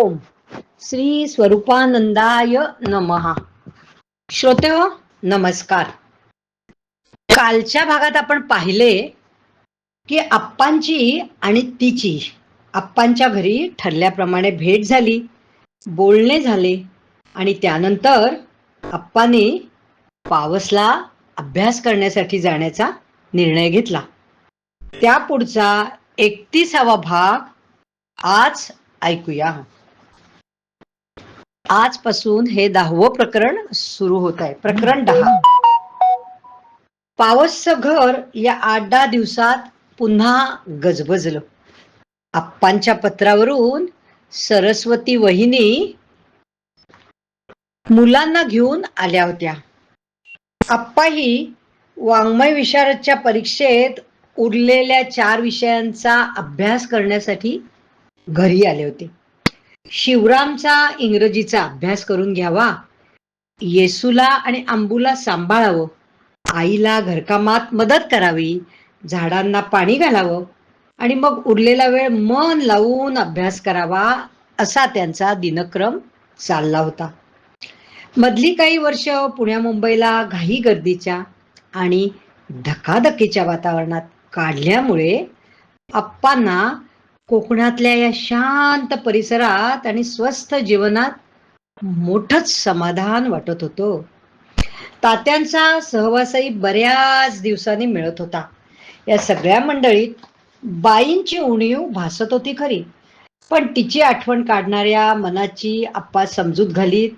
ओम. श्री स्वरूपानंदाय नमहा श्रोते हो नमस्कार. कालच्या भागात आपण पाहिले की आप्पांची आणि तिची आप्पांच्या घरी ठरल्याप्रमाणे भेट झाली बोलणे झाले आणि त्यानंतर आप्पाने पावसला अभ्यास करण्यासाठी जाण्याचा निर्णय घेतला. त्या पुढचा एकतीसावा भाग आज ऐकूया. आजपासून हे दहावं प्रकरण सुरू होत आहे प्रकरण दहा. पावसचं घर या आठ दहा दिवसात पुन्हा गजबजलं. आप्पांच्या पत्रावरून सरस्वती वहिनी मुलांना घेऊन आल्या होत्या. आप्पाही वाङ्मय विशारदच्या परीक्षेत उरलेल्या चार विषयांचा अभ्यास करण्यासाठी घरी आले होते. शिवरामचा इंग्रजीचा अभ्यास करून घ्यावा. येसूला आणि आंबूला सांभाळावं. आईला घरकामात मदत करावी. झाडांना पाणी घालावं. आणि मग उरलेला वेळ मन लावून अभ्यास करावा असा त्यांचा दिनक्रम चालला होता. मधली काही वर्ष पुण्या मुंबईला घाई गर्दीच्या आणि धकाधकीच्या वातावरणात काढल्यामुळे आप्पांना कोकणातल्या या शांत परिसरात आणि स्वस्थ जीवनात मोठच समाधान वाटत होतो. तात्यांचा सहवासही बऱ्याच दिवसांनी मिळत होता. या सगळ्या मंडळीत बाईंची उणीव भासत होती खरी. पण तिची आठवण काढणाऱ्या मनाची आप्पा समजूत घालीत.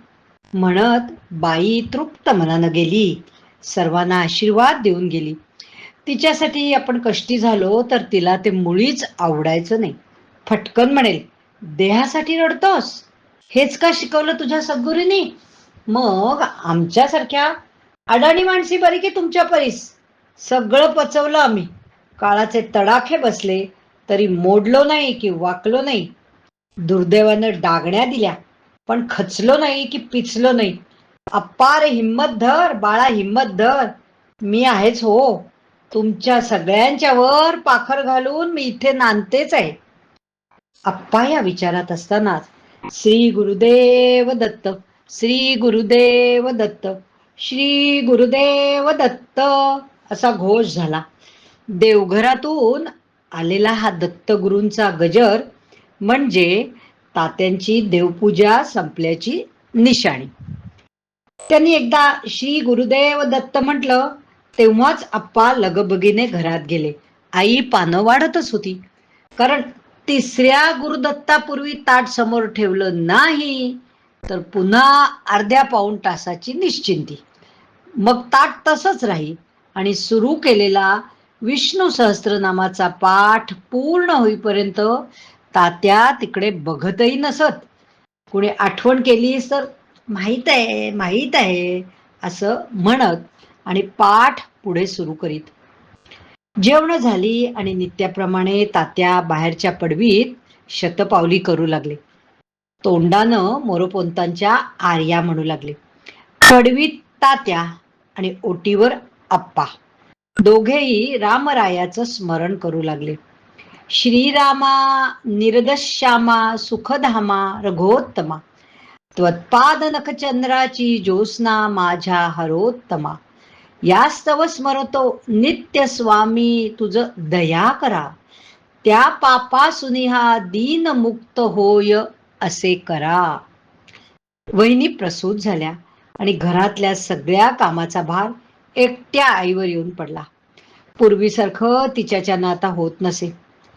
म्हणत बाई तृप्त मनानं गेली. सर्वांना आशीर्वाद देऊन गेली. तिच्यासाठी आपण कष्टी झालो तर तिला ते मुळीच आवडायचं नाही. फटकन म्हणेल देहासाठी रडतोस? हेच का शिकवलं तुझ्या सद्गुरूंनी? मग आमच्यासारख्या अडाणी माणसी बरी की तुमच्या परीस? सगळं पचवलं आम्ही. काळाचे तडाखे बसले तरी मोडलो नाही की वाकलो नाही. दुर्दैवानं डागण्या दिल्या पण खचलो नाही की पिचलो नाही. अपार हिम्मत धर बाळा हिम्मत धर मी आहेच हो. तुमच्या सगळ्यांच्या वर पाखर घालून मी इथे नांदतेच आहे. आप्पा या विचारात असतानाच श्री गुरुदेव दत्त श्री गुरुदेव दत्त श्री गुरुदेव दत्त असा घोष झाला. देवघरातून आलेला हा दत्तगुरूंचा गजर म्हणजे तात्यांची देवपूजा संपल्याची निशाणी. त्यांनी एकदा श्री गुरुदेव दत्त म्हटलं तेव्हाच आप्पा लगबगीने घरात गेले. आई पानं वाढतच होती. कारण तिसऱ्या गुरुदत्तापूर्वी ताट समोर ठेवलं नाही तर पुन्हा अर्ध्या पाऊण तासाची निश्चिंती. मग ताट तसंच राही आणि सुरू केलेला विष्णू सहस्त्रनामाचा पाठ पूर्ण होईपर्यंत तात्या तिकडे बघतही नसत. कुणी आठवण केलीस तर माहीत आहे माहीत आहे असं म्हणत आणि पाठ पुढे सुरू करीत. जेवण झाली आणि नित्याप्रमाणे तात्या बाहेरच्या पडवीत शतपावली करू लागले. तोंडानं मोरोपंतांच्या आर्या म्हणू लागले. पडवीत तात्या आणि ओटीवर आप्पा. दोघेही रामरायाचं स्मरण करू लागले. श्रीरामा निर्दश्यामा सुखधामा रघोत्तमा. त्वत्पाद नखचंद्राची ज्योत्स्ना माझ्या हरोत्तमा. यास्तव स्मरतो नित्य स्वामी तुझ दया करा. त्या पापासुनी हा दीन मुक्त होय असे करा. वहिनी प्रसूत झाल्या आणि घरातल्या सगळ्या कामाचा भार एकट्या आईवर येऊन पडला. पूर्वीसारखं तिच्याच्यानं आता होत नसे.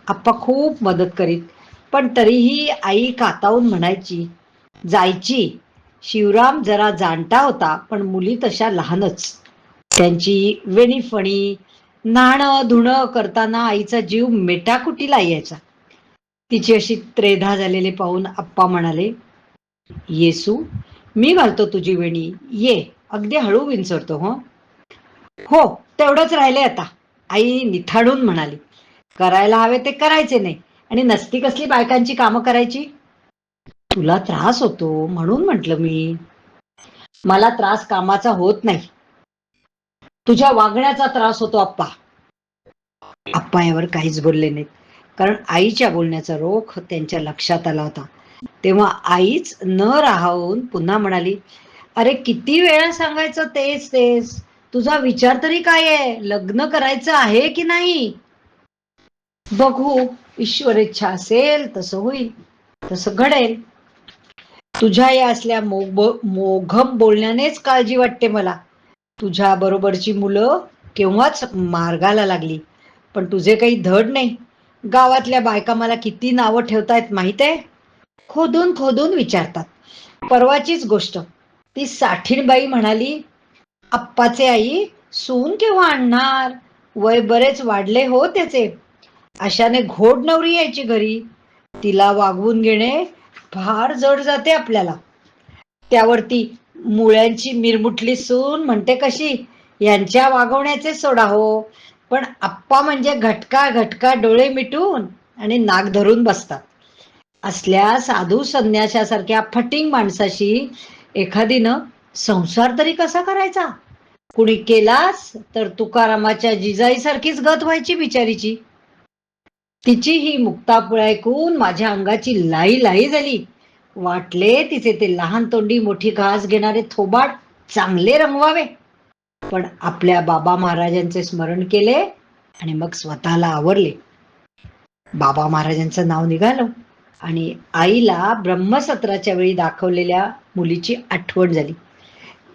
आप्पा खूप मदत करीत पण तरीही आई कातावून म्हणायची जायची. शिवराम जरा जाणता होता पण मुली तशा लहानच. त्यांची वेणीफणी नाणं धुणं करताना आईचा जीव मेटाकुटीला यायचा. तिची अशी त्रेधा झालेले पाहून आप्पा म्हणाले येसू मी घालतो तुझी वेणी. ये अगदी हळू विंचरतो हो. हो तेवढंच राहिले आता आई निथाडून म्हणाली. करायला हवे ते करायचे नाही. आणि नसती कसली बायकांची कामं करायची? तुला त्रास होतो म्हणून म्हटलं मी. मला त्रास कामाचा होत नाही. तुझ्या वागण्याचा त्रास होतो आप्पा. आप्पा यावर काहीच बोलले नाहीत. कारण आईच्या बोलण्याचा रोख त्यांच्या लक्षात आला होता. तेव्हा आईच न राहून पुन्हा म्हणाली अरे किती वेळा सांगायचं तेच तेच. तुझा विचार तरी काय आहे? लग्न करायचं आहे की नाही? बघू. ईश्वर इच्छा असेल तसं होईल. तसं घडेल. तुझ्या या असल्या मोघम बोलण्यानेच काळजी वाटते मला. तुझ्या बरोबरची मुलं केव्हाच मार्गाला लागली. पण तुझे काही धड नाही. गावातल्या बायका मला किती नावं ठेवतायत माहीत आहे खोदून खोदून विचारतात. परवाचीच गोष्ट. ती साठीणबाई म्हणाली आप्पाचे आई सून केव्हा आणणार? वय बरेच वाढले हो त्याचे. अशाने घोड नवरी यायची घरी. तिला वागवून घेणे फार जड जाते आपल्याला. त्यावरती मुळ्यांची मिरमुटली सून म्हणते कशी? यांच्या वागवण्याचे सोडा हो. पण आप्पा म्हणजे घटका घटका डोळे मिटून आणि नाक धरून बसतात. असल्या साधू संन्याशासारख्या फटिंग माणसाशी एखादीनं संसार तरी कसा करायचा? कुणी केलास तर तुकारामाच्या जिजाईसारखीच गत व्हायची बिचारीची. तिची ही मुक्तापुळ ऐकून माझ्या अंगाची लाई लाई झाली. वाटले तिचे ते लहान तोंडी मोठी घास घेणारे थोबाड चांगले रंगवावे पण आपल्या बाबा महाराजांचे स्मरण केले आणि मग स्वतःला आवरले. बाबा महाराजांचं नाव निघालं आणि आईला ब्रह्मसत्राच्या वेळी दाखवलेल्या मुलीची आठवण झाली.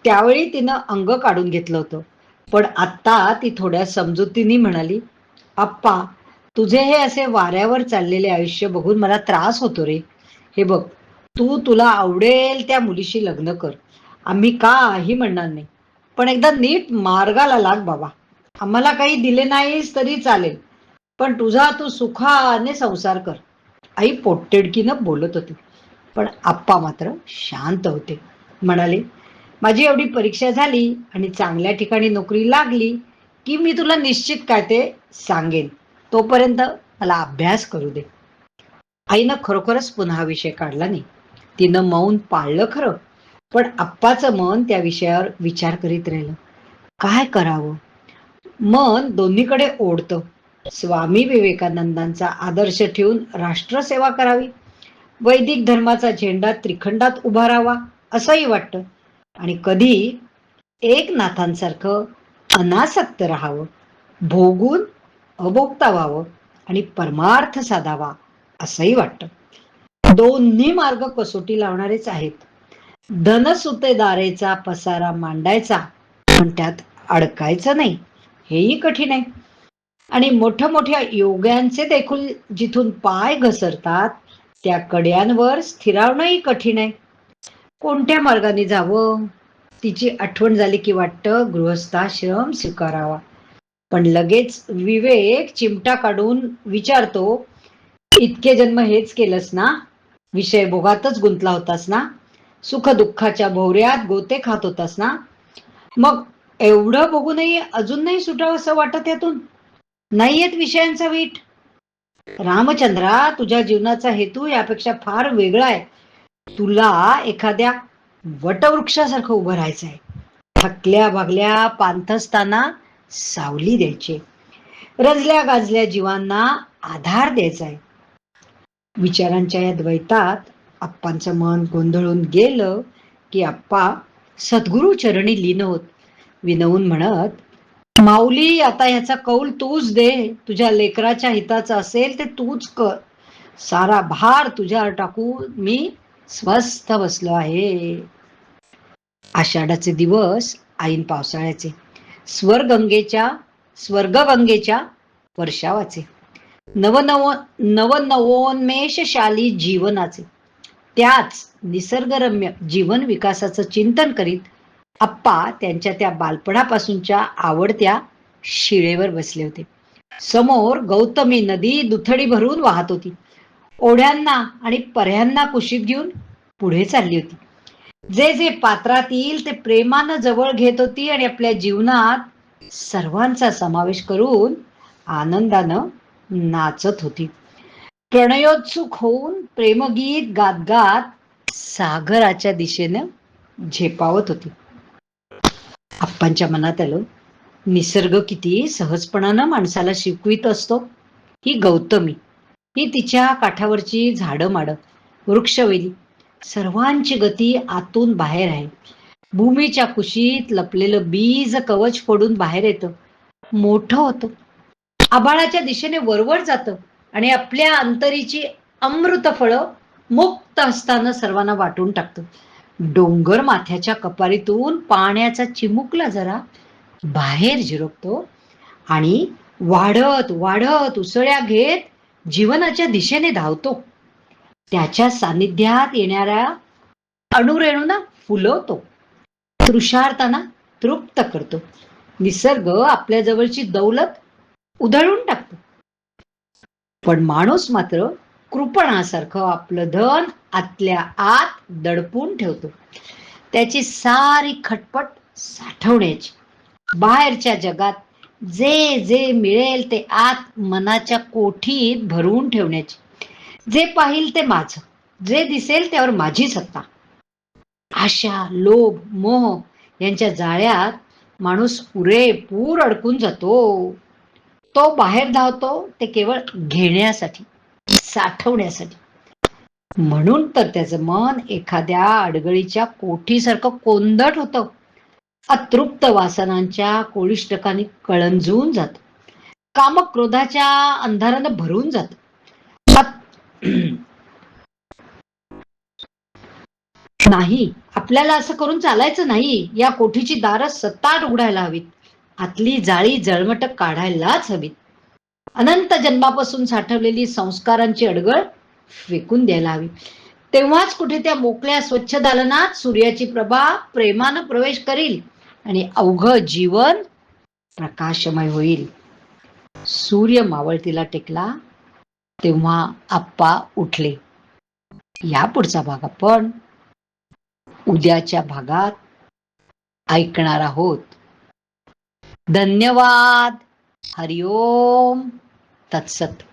त्यावेळी तिनं अंग काढून घेतलं होतं. पण आत्ता ती थोड्या समजुतीने म्हणाली आप्पा तुझे हे असे वाऱ्यावर चाललेले आयुष्य बघून मला त्रास होतो रे. हे बघ तू तुला आवडेल त्या मुलीशी लग्न कर. आम्ही काही म्हणणार नाही. पण एकदा नीट मार्गाला लाग बाबा. आम्हाला काही दिले नाहीस तरी चालेल. पण तुझा तू सुखाने संसार कर. आई पोटतिडकीनं बोलत होती. पण आप्पा मात्र शांत होते. म्हणाले माझी एवढी परीक्षा झाली आणि चांगल्या ठिकाणी नोकरी लागली की मी तुला निश्चित काय ते सांगेन. तोपर्यंत मला अभ्यास करू दे. आईनं खरोखरच पुन्हा विषय काढला नाही. तिनं मौन पाळलं खरं. पण आप्पाचं मन त्या विषयावर विचार करीत राहिलं. काय करावं? मन दोन्हीकडे ओढतं. स्वामी विवेकानंदांचा आदर्श ठेवून राष्ट्रसेवा करावी. वैदिक धर्माचा झेंडा त्रिखंडात उभारावा असंही वाटतं. आणि कधी एक नाथांसारखं अनासक्त राहावं भोगून अभोगता व्हावं आणि परमार्थ साधावा असंही वाटतं. दोन्ही मार्ग कसोटी लावणारेच आहेत. धनसुतेदारेचा पसारा मांडायचा पण त्यात अडकायचं नाही हेही कठीण आहे. आणि मोठ्या मोठ्या योग्यांचे देखील जिथून पाय घसरतात त्या कड्यांवर स्थिरावणंही कठीण आहे. कोणत्या मार्गाने जावं? तिची आठवण झाली की वाटतं गृहस्थाश्रम स्वीकारावा. पण लगेच विवेक चिमटा काढून विचारतो इतके जन्म हेच केलंस ना? विषय भोगातच गुंतला होतास ना? सुख दुःखाच्या भोवऱ्यात गोते खात होतास ना? मग एवढं बघूनही अजून नाही सुटावं असं वाटत यातून? नाही येत विषयांचा वीट? रामचंद्रा तुझ्या जीवनाचा हेतू यापेक्षा फार वेगळा आहे. तुला एखाद्या वटवृक्षासारखं उभं राहायचं आहे थकल्या भागल्या पांथस्ताना सावली द्यायची. रजल्या गाजल्या जीवांना आधार द्यायचा आहे विचारांच्या या द्वैतात आप्पांचं मन गोंधळून गेलं की आप्पा सद्गुरु चरणी लीन होत विनवून म्हणत माऊली आता ह्याचा कौल तूच दे. तुझ्या लेकराच्या हिताचा असेल ते तूच कर. सारा भार तुझ्यावर टाकू मी स्वस्थ बसलो आहे. आषाढाचे दिवस आईन पावसाळ्याचे स्वरगंगेच्या स्वर्गगंगेच्या वर्षावाचे. नवनव नवनवोन्मेषशाली जीवनाचे. त्याच निसर्गरम्य जीवन विकासाचं चिंतन करीत आप्पा त्यांच्या त्या बालपणापासूनच्या आवडत्या शिळेवर बसले होते. समोर गौतमी नदी दुथडी भरून वाहत होती. ओढ्यांना आणि पर्यांना कुशीत घेऊन पुढे चालली होती. जे जे पात्रात येईल ते प्रेमानं जवळ घेत होती आणि आपल्या जीवनात सर्वांचा समावेश करून आनंदानं नाचत होती. प्रणयोत्सुक होऊन प्रेमगीत गात गात सागराच्या दिशेनं झेपावत होती. आप्पांच्या मनात आलं निसर्ग किती सहजपणानं माणसाला शिकवित असतो. ही गौतमी ही तिच्या काठावरची झाडं माड वृक्षवेली सर्वांची गती आतून बाहेर आहे. भूमीच्या कुशीत लपलेलं बीज कवच फोडून बाहेर येतं. मोठं होतं. आबाळाच्या दिशेने वरवर जातं आणि आपल्या अंतरीची अमृत फळं मुक्त असताना सर्वांना वाटून टाकतं. डोंगर माथ्याच्या कपारीतून पाण्याचा चिमुकला जरा बाहेर झिरपतो आणि वाढत वाढत उसळ्या घेत जीवनाच्या दिशेने धावतो. त्याच्या सानिध्यात येणाऱ्या अणुरेणूंना फुलवतो. तृषार्थांना तृप्त करतो. निसर्ग आपल्या जवळची दौलत उधळून टाकतो. पण माणूस मात्र कृपणासारखं आपलं धन आतल्या आत दडपून ठेवतो. त्याची सारी खटपट साठवण्याची. बाहेरच्या जगात जे जे मिळेल ते आत मनाच्या कोठीत भरवून ठेवण्याची. जे पाहिल ते माझं. जे दिसेल त्यावर माझी सत्ता. आशा लोभ मोह यांच्या जाळ्यात माणूस पुरेपूर अडकून जातो. तो बाहेर धावतो ते केवळ घेण्यासाठी साठवण्यासाठी. म्हणून तर त्याचं मन एखाद्या अडगळीच्या कोठीसारखं कोंदट होतं. अतृप्त वासनांच्या कोळिष्टकांनी कळंजून जात. कामक्रोधाच्या अंधारानं भरून जात. नाही आपल्याला असं करून चालायचं नाही. या कोठीची दारं सत्ता उघडायला हवीत. आतली जाळी जळमट काढायलाच हवीत. अनंत जन्मापासून साठवलेली संस्कारांची अडगळ फेकून द्यायला हवी. तेव्हाच कुठे त्या मोकळ्या स्वच्छ दालनात सूर्याची प्रभा प्रेमानं प्रवेश करील आणि अवघ जीवन प्रकाशमय होईल. सूर्य मावळतीला टेकला तेव्हा आप्पा उठले. या पुढचा भाग आपण उद्याच्या भागात ऐकणार आहोत. धन्यवाद. हरिओम. तत्सत.